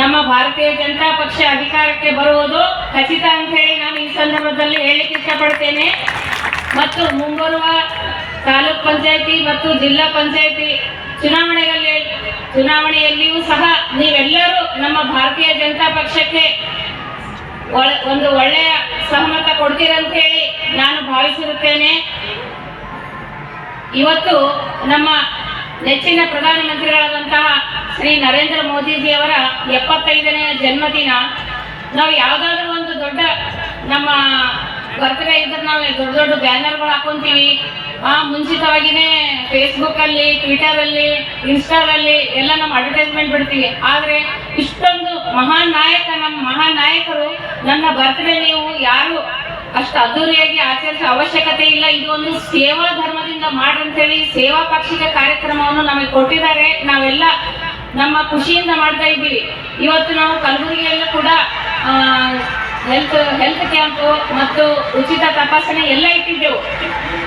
ನಮ್ಮ ಭಾರತೀಯ ಜನತಾ ಪಕ್ಷ ಅಧಿಕಾರಕ್ಕೆ ಬರುವುದು ಖಚಿತ ಅಂತ ಹೇಳಿ ನಾನು ಈ ಸಂದರ್ಭದಲ್ಲಿ ಹೇಳಲಿಕ್ಕೆ ಇಷ್ಟಪಡ್ತೇನೆ. ಮತ್ತು ಮುಂಬರುವ ತಾಲೂಕ್ ಪಂಚಾಯತಿ ಮತ್ತು ಜಿಲ್ಲಾ ಪಂಚಾಯತಿ ಚುನಾವಣೆಯಲ್ಲಿ, ಚುನಾವಣೆಯಲ್ಲಿಯೂ ಸಹ ನೀವೆಲ್ಲರೂ ನಮ್ಮ ಭಾರತೀಯ ಜನತಾ ಪಕ್ಷಕ್ಕೆ ಒಂದು ಒಳ್ಳೆಯ ಸಹಮತ ಕೊಡ್ತೀರಂತ ಹೇಳಿ ನಾನು ಭಾವಿಸಿರುತ್ತೇನೆ. ಇವತ್ತು ನಮ್ಮ ನೆಚ್ಚಿನ ಪ್ರಧಾನಮಂತ್ರಿಗಳಾದಂತಹ ಶ್ರೀ ನರೇಂದ್ರ ಮೋದಿಜಿಯವರ ಎಪ್ಪತ್ತೈದನೇ ಜನ್ಮದಿನ. ನಾವು ಯಾವುದಾದ್ರೂ ಒಂದು ದೊಡ್ಡ ನಮ್ಮ ಬರ್ತ್ಡೇ ಇದ್ರೆ ನಾವು ದೊಡ್ಡ ದೊಡ್ಡ ಬ್ಯಾನರ್ಗಳು ಹಾಕೊಂತೀವಿ. ಆ ಮುಂಚಿತವಾಗಿನೇ ಫೇಸ್ಬುಕ್ ಅಲ್ಲಿ ಟ್ವಿಟರ್ ಅಲ್ಲಿ ಇನ್ಸ್ಟಾದಲ್ಲಿ ಎಲ್ಲ ನಮ್ಮ ಅಡ್ವರ್ಟೈಸ್ಮೆಂಟ್ ಬಿಡ್ತೀವಿ. ಆದರೆ ಇಷ್ಟೊಂದು ಮಹಾನ್ ನಾಯಕ ನಮ್ಮ ಮಹಾನ್ ನಾಯಕರು ನನ್ನ ಬರ್ತ್ಡೇ ನೀವು ಯಾರು ಅಷ್ಟು ಅದ್ದೂರಿಯಾಗಿ ಆಚರಿಸೋ ಅವಶ್ಯಕತೆ ಇಲ್ಲ. ಇದು ಒಂದು ಸೇವಾ ಧರ್ಮದಿಂದ ಮಾಡ್ರಂತೇಳಿ ಸೇವಾ ಪಕ್ಷಿಕ ಕಾರ್ಯಕ್ರಮವನ್ನು ನಮಗೆ ಕೊಟ್ಟಿದ್ದಾರೆ. ನಾವೆಲ್ಲ ನಮ್ಮ ಖುಷಿಯಿಂದ ಮಾಡ್ತಾ ಇದ್ದೀವಿ. ಇವತ್ತು ನಾವು ಕಲಬುರಗಿಯಲ್ಲೂ ಕೂಡ ಹೆಲ್ತ್ ಹೆಲ್ತ್ ಕ್ಯಾಂಪು ಮತ್ತು ಉಚಿತ ತಪಾಸಣೆ ಎಲ್ಲ ಇಟ್ಟಿದ್ದೆವು.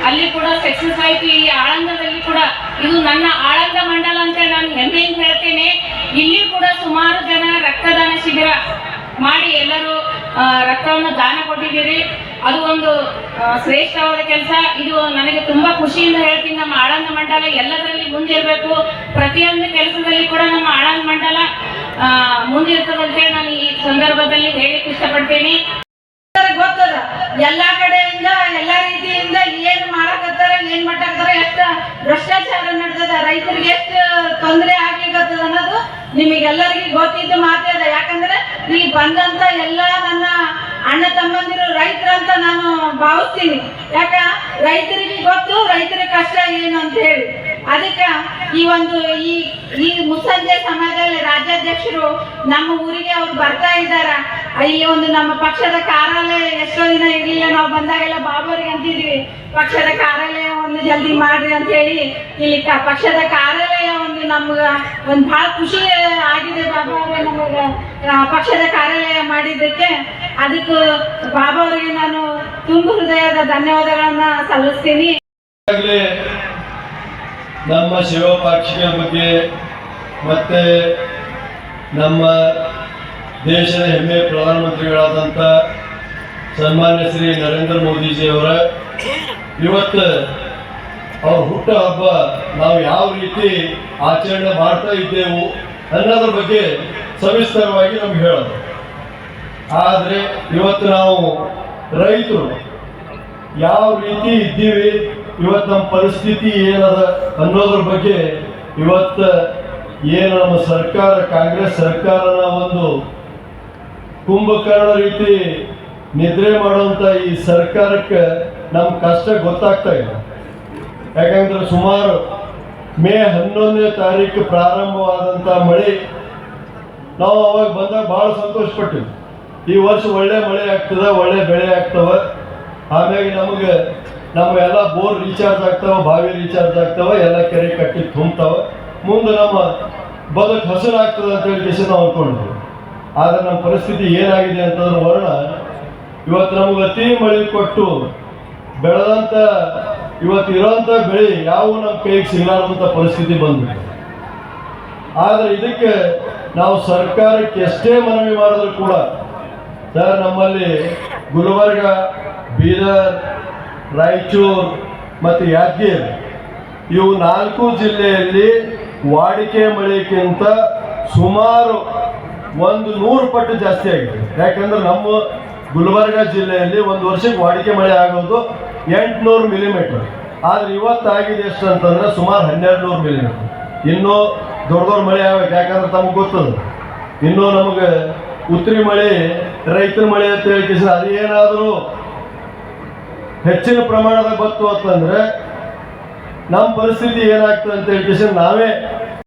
ಅಲ್ಲಿ ಕೂಡ ಸಕ್ಸಸ್ ಆಯ್ತು ಈ ಆಳಂದದಲ್ಲಿ ಕೂಡ ಇದು ನನ್ನ ಆಳಂದ ಮಂಡಲ ಅಂತ ನಾನು ಹೆಮ್ಮೆಯಿಂದ ಹೇಳ್ತೇನೆ. ಇಲ್ಲಿ ಕೂಡ ಸುಮಾರು ಜನ ರಕ್ತದಾನ ಶಿಬಿರ ಮಾಡಿ ಎಲ್ಲರೂ ರಕ್ತವನ್ನು ದಾನ ಕೊಟ್ಟಿದ್ದೀರಿ. ಅದು ಒಂದು ಶ್ರೇಷ್ಠವಾದ ಕೆಲಸ. ಇದು ನನಗೆ ತುಂಬಾ ಖುಷಿಯಿಂದ ಹೇಳ್ತೀನಿ. ನಮ್ಮ ಆಳಂದ ಮಂಡಲ ಎಲ್ಲದರಲ್ಲಿ ಮುಂದಿರಬೇಕು. ಪ್ರತಿಯೊಂದು ಕೆಲಸದಲ್ಲಿ ಕೂಡ ನಮ್ಮ ಆಳಂದ ಮಂಡಲ ಆ, ಮುಂದಿರ್ತದಂತೇಳಿ ನಾನು ಈ ಸಂದರ್ಭದಲ್ಲಿ ಹೇಳಿಕ್ ಇಷ್ಟಪಡ್ತೀನಿ. ಗೊತ್ತದ? ಎಲ್ಲಾ ಕಡೆಯಿಂದ ಎಲ್ಲಾ ರೀತಿಯಿಂದ ಏನ್ ಮಾಡಕತ್ತಾರ ಏನ್ ಮಾಡಕತ್ತಾರ ಎಷ್ಟ ಭ್ರಷ್ಟಾಚಾರ ನಡೆದದ? ರೈತರಿಗೆ ಎಷ್ಟು ತೊಂದರೆ ಆಗ್ಲಿಕ್ಕತ್ತದ ಅನ್ನೋದು ನಿಮಗೆಲ್ಲರಿಗೂ ಗೊತ್ತಿದ್ದು ಮಾತೇ ಅದ. ಯಾಕಂದ್ರೆ ಇಲ್ಲಿ ಬಂದಂತ ಎಲ್ಲಾ ನನ್ನ ಅಣ್ಣ ತಮ್ಮಂದಿರು ರೈತರಂತ ನಾನು ಭಾವಿಸ್ತೀನಿ. ಯಾಕ? ರೈತರಿಗೆ ಗೊತ್ತು, ರೈತರ ಕಷ್ಟ ಏನು ಅಂತ ಹೇಳಿ. ಅದಕ್ಕೆ ಈ ಒಂದು ಈ ಈ ಮುಸಂಜೆ ಸಮಯದಲ್ಲಿ ರಾಜ್ಯಾಧ್ಯಕ್ಷರು ನಮ್ಮ ಊರಿಗೆ ಅವ್ರು ಬರ್ತಾ ಇದ್ದಾರ. ಈ ಒಂದು ನಮ್ಮ ಪಕ್ಷದ ಕಾರ್ಯಾಲಯ ಎಷ್ಟೋ ದಿನ ಇರಲಿಲ್ಲ. ನಾವು ಬಂದಾಗೆಲ್ಲ ಬಾಬುರಿಗೆ ಅಂತಿದ್ವಿ, ಪಕ್ಷದ ಕಾರ್ಯಾಲಯ ಒಂದು ಜಲ್ದಿ ಮಾಡ್ರಿ ಅಂತ ಹೇಳಿ. ಇಲ್ಲಿ ಪಕ್ಷದ ಕಾರ್ಯಾಲಯ ಒಂದು ನಮ್ಗ ಒಂದು ಬಹಳ ಖುಷಿ ಆಗಿದೆ ಬಾಬಾ ಅವರೇ ನಮಗ ಆ, ಪಕ್ಷದ ಕಾರ್ಯಾಲಯ ಮಾಡಿದ್ದಕ್ಕೆ ಅದಕ್ಕೂ ಬಾಬಾ ಅವರಿಗೆ ನಾನು ತುಂಬು ಹೃದಯದ ಧನ್ಯವಾದಗಳನ್ನ ಸಲ್ಲಿಸ್ತೀನಿ. ನಮ್ಮ ಶಿವಪಾಕ್ಷಿಯ ಬಗ್ಗೆ ಮತ್ತೆ ನಮ್ಮ ದೇಶದ ಹೆಮ್ಮೆ ಪ್ರಧಾನಮಂತ್ರಿಗಳಾದಂಥ ಸನ್ಮಾನ್ಯ ಶ್ರೀ ನರೇಂದ್ರ ಮೋದಿಜಿಯವರ ಇವತ್ತು ಅವ್ರ ಹುಟ್ಟ ಹಬ್ಬ ನಾವು ಯಾವ ರೀತಿ ಆಚರಣೆ ಮಾಡ್ತಾ ಇದ್ದೆವು ಅನ್ನೋದ್ರ ಬಗ್ಗೆ ಸವಿಸ್ತರವಾಗಿ ನಮ್ಗೆ ಹೇಳೋದು. ಆದರೆ ಇವತ್ತು ನಾವು ರೈತರು ಯಾವ ರೀತಿ ಇದ್ದೀವಿ, ಇವತ್ತು ನಮ್ಮ ಪರಿಸ್ಥಿತಿ ಏನದ ಅನ್ನೋದ್ರ ಬಗ್ಗೆ ಇವತ್ತು ಏನು ನಮ್ಮ ಸರ್ಕಾರ, ಕಾಂಗ್ರೆಸ್ ಸರ್ಕಾರನ ಒಂದು ಕುಂಭಕರ್ಣ ರೀತಿ ನಿದ್ರೆ ಮಾಡುವಂತ ಈ ಸರ್ಕಾರಕ್ಕೆ ನಮ್ಮ ಕಷ್ಟ ಗೊತ್ತಾಗ್ತಾ ಇಲ್ಲ. ಯಾಕಂದ್ರೆ ಸುಮಾರು ಮೇ ಹನ್ನೊಂದನೇ ತಾರೀಕು ಪ್ರಾರಂಭವಾದಂಥ ಮಳೆ ನಾವು ಅವಾಗ ಬಂದಾಗ ಭಾಳ ಸಂತೋಷ ಪಟ್ಟಿವಿ ಈ ವರ್ಷ ಒಳ್ಳೆ ಮಳೆ ಆಗ್ತದೆ, ಒಳ್ಳೆ ಬೆಳೆ ಆಗ್ತವ. ಆಮ್ಯಾಗ ನಮಗೆ, ನಮ್ಮ ಎಲ್ಲ ಬೋರ್ ರೀಚಾರ್ಜ್ ಆಗ್ತಾವ, ಬಾವಿ ರೀಚಾರ್ಜ್ ಆಗ್ತಾವ, ಎಲ್ಲ ಕೆರೆ ಕಟ್ಟಿ ತುಂಬ್ತಾವ. ಮುಂದೆ ನಮ್ಮ ಬದುಕು ಹಸಿರು ಆಗ್ತದೆ ಅಂತ ಹೇಳಿ ಕಿಸಿ ನಾವು ಅನ್ಕೊಂಡ್ವಿ ಆದ್ರೆ ನಮ್ಮ ಪರಿಸ್ಥಿತಿ ಏನಾಗಿದೆ ಅಂತಂದ್ರೆ ವರ್ಣ, ಇವತ್ತು ನಮ್ಗೆ ಅತಿ ಮಳೆ ಕೊಟ್ಟು ಬೆಳೆದಂತ, ಇವತ್ತು ಇರೋಂಥ ಬೆಳೆ ಯಾವ ನಮ್ಮ ಕೈಗೆ ಸಿಗಲಾರ್ದಂಥ ಪರಿಸ್ಥಿತಿ ಬಂದ್ಬಿಟ್ಟು ಆದ್ರೆ ಇದಕ್ಕೆ ನಾವು ಸರ್ಕಾರಕ್ಕೆ ಎಷ್ಟೇ ಮನವಿ ಮಾಡಿದ್ರು ಕೂಡ, ಸರ್, ನಮ್ಮಲ್ಲಿ ಗುಲ್ಬರ್ಗ, ಬೀದರ್, ರಾಯಚೂರು ಮತ್ತು ಯಾದಗಿರಿ, ಇವು ನಾಲ್ಕು ಜಿಲ್ಲೆಯಲ್ಲಿ ವಾಡಿಕೆ ಮಳೆಗಿಂತ ಸುಮಾರು ಒಂದು ನೂರು ಪಟ್ಟು ಜಾಸ್ತಿ ಆಗಿದೆ. ಯಾಕಂದ್ರೆ ನಮ್ಮ ಗುಲ್ಬರ್ಗ ಜಿಲ್ಲೆಯಲ್ಲಿ ಒಂದು ವರ್ಷಕ್ಕೆ ವಾಡಿಕೆ ಮಳೆ ಆಗೋದು ಎಂಟುನೂರು ಮಿಲಿಮೀಟರ್ ಆದ್ರೆ ಇವತ್ತಾಗಿದೆ ಎಷ್ಟು ಅಂತಂದ್ರೆ ಸುಮಾರು ಹನ್ನೆರಡು ನೂರು ಮಿಲಿಮೀಟರ್ ಇನ್ನೂ ದೊಡ್ಡ ದೊಡ್ಡ ಮಳೆ ಆಗ್ಬೇಕು. ಯಾಕಂದ್ರೆ ತಮಗೆ ಗೊತ್ತದ ಇನ್ನೂ ನಮಗೆ ಉತ್ತರಿ ಮಳೆ ರೈತರ ಮಳೆ ಅಂತ ಹೇಳಿ ಅದೇನಾದರೂ ಹೆಚ್ಚಿನ ಪ್ರಮಾಣದಾಗ ಬಂತು ಅಂತಂದ್ರೆ ನಮ್ಮ ಪರಿಸ್ಥಿತಿ ಏನಾಗ್ತದೆ ಅಂತ ಹೇಳಿ ನಾವೇ